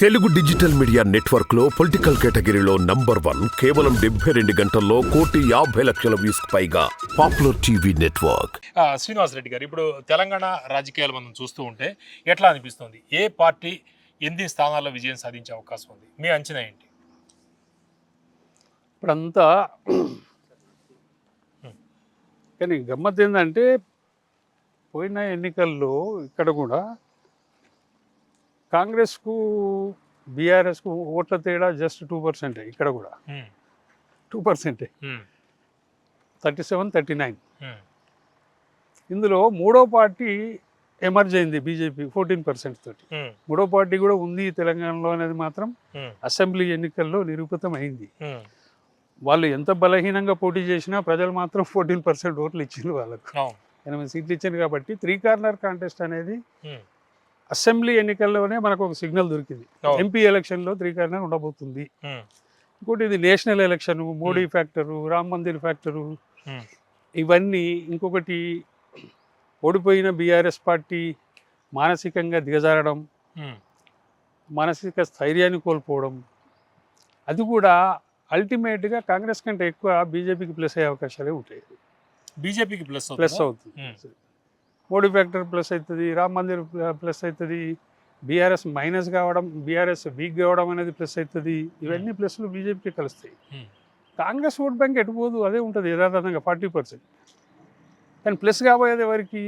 Telugu digital media నెట్వర్క్లో political కేటగిరీలో number one కేవలం డెబ్బై రెండు గంటల్లో కోటి యాభై లక్షల వ్యూస్ పైగా పాపులర్ టీవీ నెట్వర్క్. ఆ, శ్రీనివాస్ రెడ్డి గారు ఇప్పుడు తెలంగాణ రాజకీయాలు మనం చూస్తూ ఉంటే ఎట్లా అనిపిస్తుంది? ఏ పార్టీ ఎన్ని స్థానాల్లో విజయం సాధించే అవకాశం ఉంది? మీ అంచనా ఏంటి? ఇప్పుడంతా కానీ గమ్మత్ ఏంటంటే పోయిన ఎన్నికల్లో ఇక్కడ కూడా కాంగ్రెస్కు బీఆర్ఎస్కు ఓట్ల తేడా జస్ట్ టూ పర్సెంటే ఇక్కడ కూడా. టూ పర్సెంటే. Thirty seven thirty nine. ఇందులో మూడో పార్టీ ఎమర్జ్ అయింది బీజేపీ ఫోర్టీన్ పర్సెంట్ తోటి. మూడో పార్టీ కూడా ఉంది తెలంగాణలో అనేది మాత్రం అసెంబ్లీ ఎన్నికల్లో నిరూపితం అయింది. వాళ్ళు ఎంత బలహీనంగా పోటీ చేసినా ప్రజలు మాత్రం ఫోర్టీన్ పర్సెంట్ ఓట్లు ఇచ్చింది వాళ్ళకు. ఎనిమిది సీట్లు ఇచ్చింది కాబట్టి త్రీ కార్నర్ కాంటెస్ట్ అనేది అసెంబ్లీ ఎన్నికల్లోనే మనకు ఒక సిగ్నల్ దొరికింది. ఎంపీ ఎలక్షన్లో త్రీ కార్నర్ ఉండబోతుంది ఇంకోటి ఇది national election Modi factor Ram Mandir factor. ఇవన్నీ ఇంకొకటి ఓడిపోయిన బీఆర్ఎస్ పార్టీ మానసికంగా దిగజారడం. మానసిక స్థైర్యాన్ని కోల్పోవడం అది కూడా అల్టిమేట్గా కాంగ్రెస్ కంటే ఎక్కువ బీజేపీకి ప్లస్ అయ్యే అవకాశాలే ఉంటాయి. బీజేపీకి ప్లస్ ప్లస్ అవుతుందా? మోడీ ఫ్యాక్టర్ ప్లస్ అవుతుంది రామ్ మందిర్ ప్లస్ అవుతుంది బీఆర్ఎస్ మైనస్ కావడం బీఆర్ఎస్ వీక్ కావడం అనేది ప్లస్ అవుతుంది ఇవన్నీ ప్లస్లు బీజేపీకి కలుస్తాయి. హ్మ్. కాంగ్రెస్ ఓట్ బ్యాంక్ ఎటుపోదు అదే ఉంటుంది యథాతథంగా ఫార్టీ పర్సెంట్. కానీ ప్లస్ కాబోయేది ఎవరికి?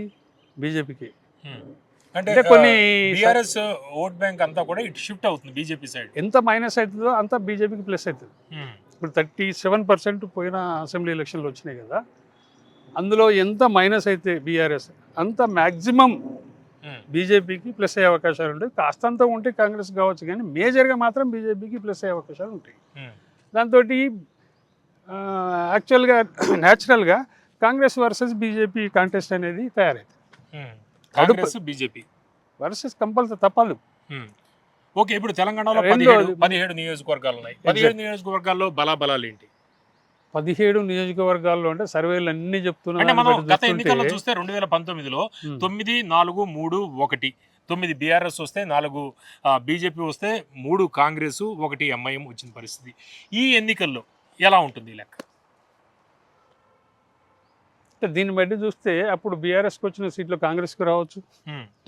బీజేపీకి. హ్మ్. అంటే కొన్ని బీఆర్ఎస్ ఓట్ బ్యాంక్ అంతా కూడా ఇటు షిఫ్ట్ అవుతుంది బీజేపీ సైడ్. ఎంత మైనస్ అవుతుందో అంత బీజేపీకి ప్లస్ అవుతుంది. ఇప్పుడు థర్టీ సెవెన్ పర్సెంట్ పోయిన అసెంబ్లీ ఎలక్షన్లు వచ్చినాయి కదా అందులో ఎంత మైనస్ అయితే బీఆర్ఎస్ అంత మ్యాక్సిమం బీజేపీకి ప్లస్ అయ్యే అవకాశాలు ఉంటాయి. కాస్తంత ఉంటే కాంగ్రెస్ కావచ్చు కానీ మేజర్గా మాత్రం బీజేపీకి ప్లస్ అయ్యే అవకాశాలు ఉంటాయి. దాంతో యాక్చువల్గా న్యాచురల్గా కాంగ్రెస్ వర్సెస్ బీజేపీ కాంటెస్ట్ అనేది తయారైంది. బీజేపీ వర్సెస్ కంపల్సరీ తప్పదు. ఓకే ఇప్పుడు తెలంగాణలో పదిహేడు పదిహేడు నియోజకవర్గాలు ఉన్నాయి. పదిహేడు నియోజకవర్గాల్లో బలాబలాలు ఏంటి? పదిహేడు నియోజకవర్గాల్లో అంటే సర్వేలు అన్ని చెప్తున్నా అంటే దాన్ని మనం బట్టి గత చూస్తుంటే, ఎన్నికల్లో చూస్తే రెండు వేల పంతొమ్మిదిలో తొమ్మిది నాలుగు మూడు ఒకటి. తొమ్మిది బీఆర్ఎస్ వస్తే నాలుగు బీజేపీ వస్తే మూడు కాంగ్రెస్ ఒకటి ఎంఐఎం వచ్చిన పరిస్థితి. ఈ ఎన్నికల్లో ఎలా ఉంటుంది లెక్క? అంటే దీన్ని బట్టి చూస్తే అప్పుడు బీఆర్ఎస్కి వచ్చిన సీట్లు కాంగ్రెస్కి రావచ్చు.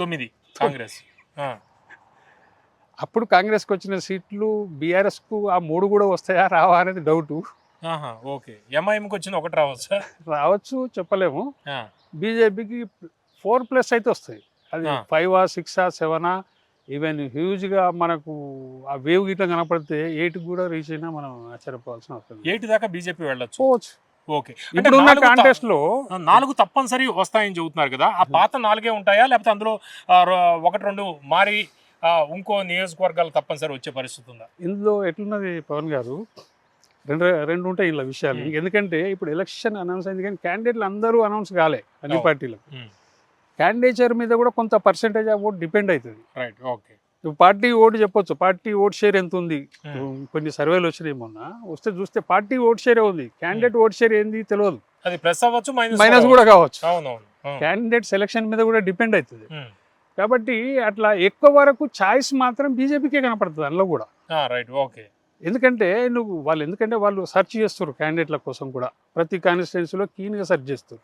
తొమ్మిది కాంగ్రెస్. అప్పుడు కాంగ్రెస్కి వచ్చిన సీట్లు బీఆర్ఎస్కు ఆ మూడు కూడా వస్తాయా రావా అనేది డౌట్. ఓకే. ఎంఐఎంకి వచ్చిన ఒకటి రావచ్చా? రావచ్చు చెప్పలేము. ఆ, బీజేపీకి ఫోర్ ప్లస్ అయితే వస్తాయి. అది ఆ. ఫైవా సిక్సా సెవెనా ఈవెన్ హ్యూజ్గా మనకు ఆ వేవ్ గిట్ల కనపడితే ఎయిట్ కూడా రీచ్ అయినా మనం ఆశ్చర్యపోవాల్సిన అవసరం. ఎయిట్ దాకా బీజేపీ వెళ్ళొచ్చు. ఓకే. నాలుగు త- కాంటెస్ట్లో ఆ, నాలుగు తప్పనిసరి వస్తాయని చెబుతున్నారు కదా ఆ పాత నాలుగే ఉంటాయా? లేకపోతే అందులో ఆ, ఒకటి రెండు మారి ఆ, ఇంకో నియోజకవర్గాలు తప్పనిసరి వచ్చే పరిస్థితి ఉందా? ఇందులో ఎట్లున్నది పవన్ గారు? రెండు రెండు ఉంటాయి ఇలా విషయాలు. ఎందుకంటే ఇప్పుడు ఎలక్షన్ అనౌన్స్ అయింది కానీ క్యాండిడేట్లు అందరూ అనౌన్స్ కాలే అన్ని. పార్టీలకు. క్యాండిడేచర్ మీద కూడా కొంత పర్సెంటేజ్ ఆఫ్ ఓట్ డిపెండ్ అవుతుంది రైట్ ఓకే పార్టీ ఓటు చెప్పొచ్చు. పార్టీ ఓట్ షేర్ ఎంత ఉంది. కొన్ని సర్వేలు వచ్చినాయి మొన్న. వస్తే చూస్తే పార్టీ ఓట్ షేరే ఉంది. క్యాండిడేట్ ఓట్ షేర్ ఏంది తెలియదు అది ప్లస్ అవ్వచ్చు మైనస్ కూడా కావచ్చు. క్యాండిడేట్ సెలక్షన్ మీద కూడా డిపెండ్ అవుతుంది. కాబట్టి అట్లా ఎక్కువ వరకు ఛాయిస్ మాత్రం బీజేపీకే కనపడుతుంది అందులో కూడా. రైట్ ఓకే ఎందుకంటే నువ్వు వాళ్ళు ఎందుకంటే వాళ్ళు సెర్చ్ చేస్తారు క్యాండిడేట్ల కోసం కూడా. ప్రతి కాన్స్టిట్యున్సీలో కీన్గా సెర్చ్ చేస్తారు.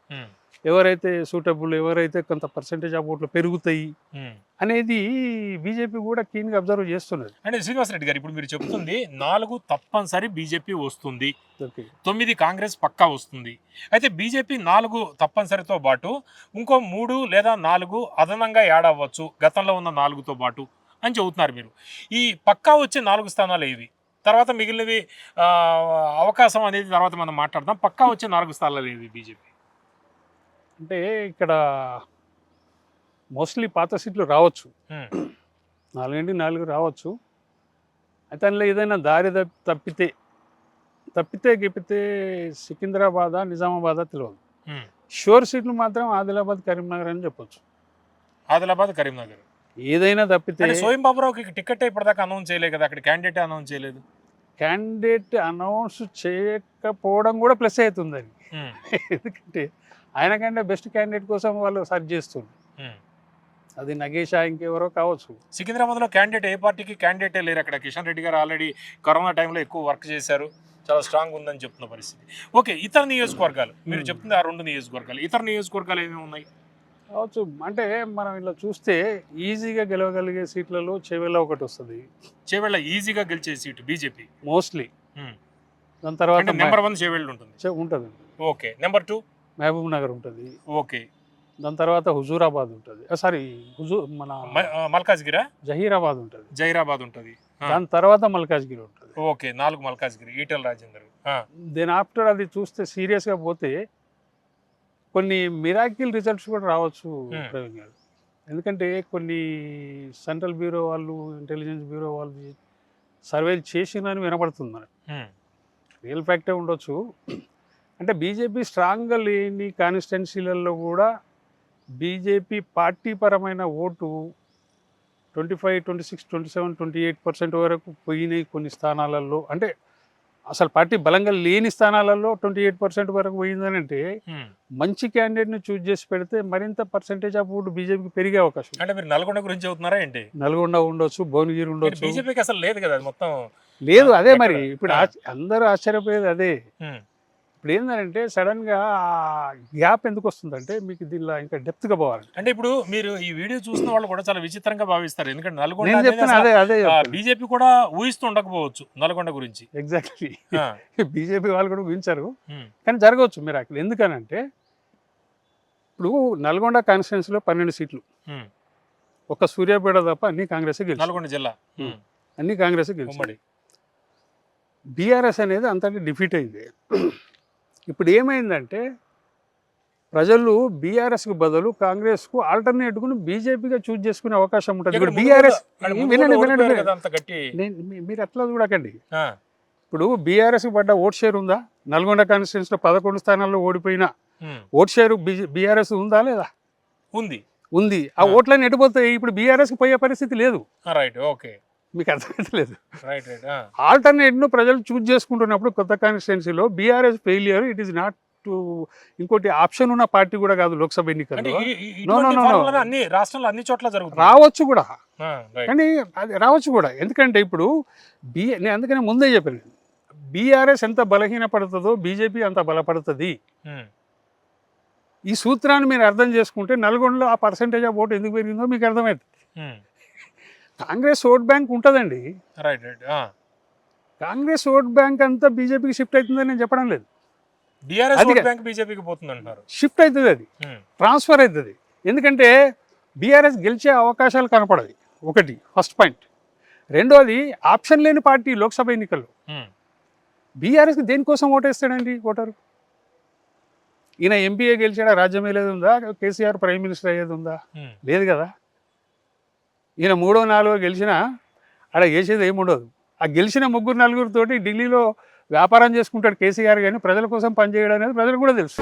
ఎవరైతే సూటబుల్ ఎవరైతే కొంత పర్సెంటేజ్ ఆఫ్ ఓట్లు పెరుగుతాయి. అనేది బీజేపీ కూడా కీన్గా అబ్జర్వ్ చేస్తున్నది. అంటే శ్రీనివాస్ రెడ్డి గారు ఇప్పుడు మీరు చెబుతుంది నాలుగు తప్పనిసరి బీజేపీ వస్తుంది. తొమ్మిది కాంగ్రెస్ పక్కా వస్తుంది. అయితే బీజేపీ నాలుగు తప్పనిసరితో పాటు ఇంకో మూడు లేదా నాలుగు అదనంగా యాడ్ అవ్వచ్చు గతంలో ఉన్న నాలుగుతో పాటు అని చెబుతున్నారు మీరు. ఈ పక్కా వచ్చే నాలుగు స్థానాలు ఏవి? తర్వాత మిగిలినవి అవకాశం అనేది తర్వాత మనం మాట్లాడదాం. పక్కా వచ్చే నాలుగు స్థానాలు ఏవి బీజేపీ? అంటే ఇక్కడ మోస్ట్లీ పాత సీట్లు రావచ్చు. నాలుగంటి నాలుగు రావచ్చు. అయితే అందులో ఏదైనా దారి తప్పి తప్పితే తప్పితే గిప్పితే సికింద్రాబాదా నిజామాబాదా తెలియదు. షూర్ సీట్లు మాత్రం ఆదిలాబాద్ కరీంనగర్ అని చెప్పొచ్చు. ఆదిలాబాద్ కరీంనగర్. ఏదైనా తప్పితే సోయం బాబురావుకి టికెట్ ఇప్పటిదాకా అనౌన్స్ చేయలేదు కదా అక్కడ క్యాండిడేట్ అనౌన్స్ చేయలేదు. క్యాండిడేట్ అనౌన్స్ చేయకపోవడం కూడా ప్లస్ అవుతుంది అది. ఎందుకంటే ఆయన కంటే బెస్ట్ క్యాండిడేట్ కోసం వాళ్ళు సెర్చ్ చేస్తున్నారు హ్మ్. అది నగేషా ఇంకెవరో కావచ్చు. సికింద్రాబాద్లో క్యాండిడేట్ ఏ పార్టీకి క్యాండిడేటే లేరు అక్కడ. కిషన్ రెడ్డి గారు ఆల్రెడీ కరోనా టైంలో ఎక్కువ వర్క్ చేశారు. చాలా స్ట్రాంగ్ ఉందని చెప్తున్న పరిస్థితి. ఓకే ఇతర నియోజకవర్గాలు. మీరు. చెప్తుంది ఆ రెండు నియోజకవర్గాలు. ఇతర నియోజకవర్గాలు ఏమేమి ఉన్నాయి? కావచ్చు. అంటే మనం ఇలా చూస్తే ఈజీగా గెలవగలిగే సీట్లలో చెవెల ఒకటి వస్తుంది. చేవెళ్ళ ఈజీగా గెలిచే సీటు బీజేపీ. Mostly Hmm. దాని తర్వాత నెంబర్ వన్ చేవెళ్ళు ఉంటుంది. ఉంటుంది. Okay number two Mahabubnagar ఉంటుంది. ఓకే దాని తర్వాత హుజూరాబాద్ ఉంటుంది. సారీ హుజూ మన మల్కాజ్గిరా? జహీరాబాద్ ఉంటుంది. జైరాబాద్ ఉంటుంది. ఆ. దాని తర్వాత మల్కాజ్గిరి ఉంటుంది. ఓకే నాలుగు మల్కాజ్గిరి ఈటెల రాజేందర్. దెన్ ఆఫ్టర్ అది చూస్తే సీరియస్గా పోతే కొన్ని మిరాకిల్ రిజల్ట్స్ కూడా రావచ్చు. ప్రవీణ్ గారు. ఎందుకంటే కొన్ని సెంట్రల్ బ్యూరో వాళ్ళు ఇంటెలిజెన్స్ బ్యూరో వాళ్ళు సర్వేలు చేసిందని వినపడుతుంది మనకు. రియల్ ఫ్యాక్టే ఉండొచ్చు. అంటే బీజేపీ స్ట్రాంగ్గా లేని కాన్స్టిట్యున్సీలలో కూడా బీజేపీ పార్టీ పరమైన vote twenty five twenty six twenty seven twenty eight percent వరకు పోయినాయి కొన్ని స్థానాలలో. అంటే అసలు పార్టీ బలంగా లేని స్థానాలలో ట్వంటీ ఎయిట్ పర్సెంట్ వరకు పోయిందని అంటే. మంచి క్యాండిడేట్ని చూజ్ చేసి పెడితే మరింత పర్సెంటేజ్ ఆఫ్ ఓటు బీజేపీకి పెరిగే అవకాశం. అంటే మీరు నల్గొండ గురించి చెబుతున్నారా ఏంటి నల్గొండ ఉండొచ్చు భువనగిరి ఉండొచ్చు బీజేపీకి అసలు లేదు కదా మొత్తం లేదు అదే? మరి ఇప్పుడు అందరూ ఆశ్చర్యపోయేది అదే ఇప్పుడు ఏంటంటే సడన్గా గ్యాప్ ఎందుకు వస్తుందంటే మీకు దీనిలో ఇంకా డెప్త్గా పోవాలి. అంటే ఇప్పుడు మీరు ఈ వీడియో చూసిన వాళ్ళు కూడా చాలా విచిత్రంగా భావిస్తారు. ఎందుకంటే నల్గొండ బీజేపీ కూడా ఊహిస్తూ ఉండకపోవచ్చు నల్గొండ గురించి. ఎగ్జాక్ట్లీ. బీజేపీ వాళ్ళు కూడా ఊహించారు. కానీ జరగవచ్చు మీరు అక్కడ ఎందుకనంటే ఇప్పుడు నల్గొండ కాన్స్టిట్యున్సీలో పన్నెండు సీట్లు. ఒక్క సూర్యాపేట తప్ప అన్ని కాంగ్రెస్ నల్గొండ జిల్లా. అన్ని కాంగ్రెస్ గెలిచి బీఆర్ఎస్ అనేది అంతటి డిఫీట్ అయింది. ఇప్పుడు ఏమైందంటే ప్రజలు బీఆర్ఎస్కి బదులు కాంగ్రెస్కు ఆల్టర్నేట్కు బీజేపీగా చూజ్ చేసుకునే అవకాశం ఉంటుంది. ఇప్పుడు బీఆర్ఎస్ వినండి వినండి మీరు అట్లా చూడకండి? ఇప్పుడు బీఆర్ఎస్కి పడ్డ ఓట్ షేర్ ఉందా? నల్గొండ కాన్స్టిట్యూన్సీలో పదకొండు స్థానాల్లో ఓడిపోయిన ఓట్ షేర్ బీఆర్ఎస్ ఉందా లేదా? ఉంది. ఉంది. ఆ. ఓట్లన్నీ ఎడిపోతాయి ఇప్పుడు బీఆర్ఎస్కి పోయే పరిస్థితి లేదు. రైట్. ఓకే. మీకు అర్థమైతలేదు. రైట్ రైట్ ఆల్టర్నేట్ను ప్రజలు చూజ్ చేసుకుంటున్నప్పుడు కొత్త కాన్స్టిట్యున్సీలో BRS failure it is not ఇంకోటి ఆప్షన్ ఉన్న పార్టీ కూడా కాదు లోక్సభ ఎన్నికల్లో. అన్ని రాష్ట్రాల్లో అన్ని చోట్ల జరుగుతుంది రావచ్చు కూడా. కానీ అది రావచ్చు కూడా. ఎందుకంటే ఇప్పుడు బి నేను అందుకనే ముందే చెప్పాను. బీఆర్ఎస్ ఎంత బలహీనపడుతుందో బీజేపీ అంత బలపడుతుంది. ఉమ్, ఈ సూత్రాన్ని మీరు అర్థం చేసుకుంటే నల్గొండలో ఆ పర్సంటేజ్ ఆఫ్ ఓటు ఎందుకు పెరిగిందో మీకు అర్థమవుతుంది ఉమ్, కాంగ్రెస్ ఓట్ బ్యాంక్ ఉంటుందండి. Right right. Congress vote bank అంతా బీజేపీకి షిఫ్ట్ అవుతుందని నేను చెప్పడం లేదు. ఓట్ బ్యాంక్ బీజేపీకి పోతుంది అంటున్నారు షిఫ్ట్ అవుతుంది అది. ఉమ్, ట్రాన్స్ఫర్ అవుతుంది. ఎందుకంటే బీఆర్ఎస్ గెలిచే అవకాశాలు కనపడవి. ఒకటి ఫస్ట్ పాయింట్. రెండోది ఆప్షన్ లేని పార్టీ లోక్సభ ఎన్నికల్లో. ఉమ్, బీఆర్ఎస్కి దేనికోసం ఓటేస్తాడండి ఓటరు? ఈయన ఎంపీఏ గెలిచాడా? రాజ్యం ఏది ఉందా కేసీఆర్ ప్రైమ్ మినిస్టర్ అయ్యేది ఉందా ఉమ్, లేదు కదా. ఈయన మూడో నాలుగో గెలిచినా ఆడ చేసేది ఏముండదు. ఆ గెలిచిన ముగ్గురు నలుగురితోటి ఢిల్లీలో వ్యాపారం చేసుకుంటాడు కేసీఆర్ కానీ ప్రజల కోసం పనిచేయడం అనేది ప్రజలకు కూడా తెలుసు.